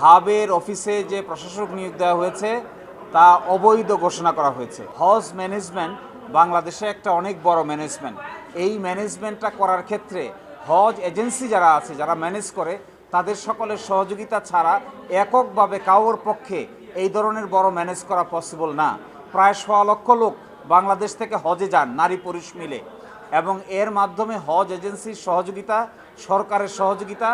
হাবের অফিসে যে প্রশাসক নিয়োগ দেওয়া হয়েছে, তা অবৈধ ঘোষণা করা হয়েছে। হজ ম্যানেজমেন্ট বাংলাদেশে একটা অনেক বড় ম্যানেজমেন্ট। এই ম্যানেজমেন্টটা করার ক্ষেত্রে হজ এজেন্সি যারা আছে, যারা ম্যানেজ করে, তাদের সকলের সহযোগিতা ছাড়া এককভাবে কাউর পক্ষে এই ধরনের বড় ম্যানেজ করা পসিবল না। প্রায় সোয়া লক্ষ লোক বাংলাদেশ থেকে হজে যান, নারী পুরুষ মিলে। এবং এর মাধ্যমে হজ এজেন্সির সহযোগিতা, সরকারের সহযোগিতা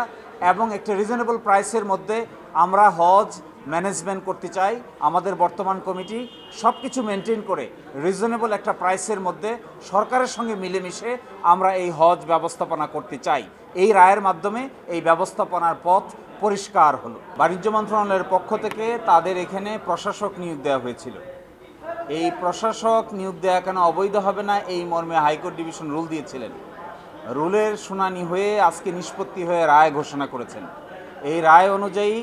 এবং একটি রিজনেবল প্রাইসের মধ্যে আমরা হজ ম্যানেজমেন্ট করতে চাই, আমাদের বর্তমান কমিটি সব কিছু মেনটেন করে রিজনেবল একটা প্রাইসের মধ্যে সরকারের সঙ্গে মিলেমিশে আমরা এই হজ ব্যবস্থাপনা করতে চাই। এই রায়ের মাধ্যমে এই ব্যবস্থাপনার পথ পরিষ্কার হলো। বাণিজ্য মন্ত্রণালয়ের পক্ষ থেকে তাদের এখানে প্রশাসক নিয়োগ দেওয়া হয়েছিল। এই প্রশাসক নিয়োগ দেওয়া কেন অবৈধ হবে না, এই মর্মে হাইকোর্ট ডিভিশন রুল দিয়েছিলেন। রুলের শুনানি হয়ে আজকে নিষ্পত্তি হয়ে রায় ঘোষণা করেছেন। এই রায় অনুযায়ী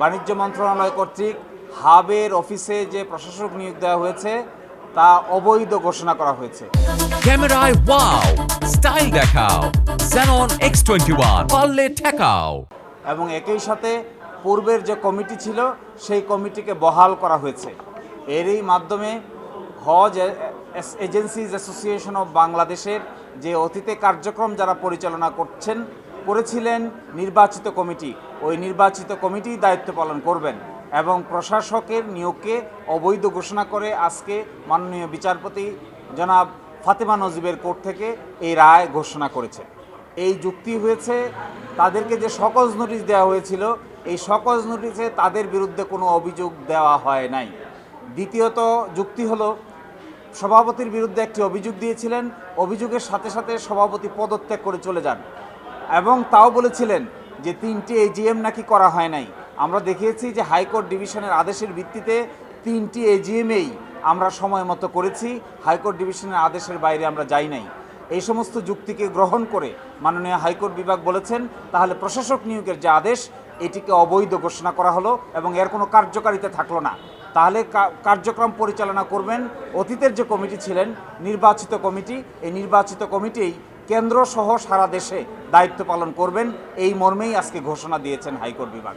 বাণিজ্য মন্ত্রণালয় কর্তৃক হাবের অফিসে যে প্রশাসক নিয়োগ দেওয়া হয়েছে তা অবৈধ ঘোষণা করা হয়েছে। ক্যামেরায় ওয়াও স্টাইল দেখাও Xenon X21 পারলে ঠেকাও। এবং একই সাথে পূর্বের যে কমিটি ছিল সেই কমিটিকে বহাল করা হয়েছে। এরই মাধ্যমে হজ এজেন্সিজ অ্যাসোসিয়েশন অফ বাংলাদেশের যে অতীতে কার্যক্রম যারা পরিচালনা করছেন করেছিলেন নির্বাচিত কমিটি। ওই নির্বাচিত কমিটি দায়িত্ব পালন করবেন এবং প্রশাসকের নিয়োগকে অবৈধ ঘোষণা করে আজকে মাননীয় বিচারপতি জনাব ফাতেমা নজিবের কোর্ট থেকে এই রায় ঘোষণা করেছে। এই যুক্তি হয়েছে, তাদেরকে যে সকজ নোটিশ দেওয়া হয়েছিল, এই সকজ নোটিশে তাদের বিরুদ্ধে কোনো অভিযোগ দেওয়া হয় নাই। দ্বিতীয়ত যুক্তি হলো, সভাপতির বিরুদ্ধে একটি অভিযোগ দিয়েছিলেন, অভিযোগের সাথে সাথে সভাপতি পদত্যাগ করে চলে যান এবং তাও বলেছিলেন যে তিনটি এজিএম নাকি করা হয় নাই। আমরা দেখিয়েছি যে হাইকোর্ট ডিভিশনের আদেশের ভিত্তিতে তিনটি এজিএমেই আমরা সময় মতো করেছি। হাইকোর্ট ডিভিশনের আদেশের বাইরে আমরা যাই নাই। এই সমস্ত যুক্তিকে গ্রহণ করে মাননীয় হাইকোর্ট বিভাগ বলেছেন, তাহলে প্রশাসক নিয়োগের যে আদেশ, এটিকে অবৈধ ঘোষণা করা হলো এবং এর কোনো কার্যকারিতা থাকল না। তাহলে কার্যক্রম পরিচালনা করবেন অতীতের যে কমিটি ছিলেন, নির্বাচিত কমিটি, এই নির্বাচিত কমিটি কেন্দ্র সহ সারা দেশে দায়িত্ব পালন করবেন। এই মর্মেই আজকে ঘোষণা দিয়েছেন হাইকোর্ট বিভাগ।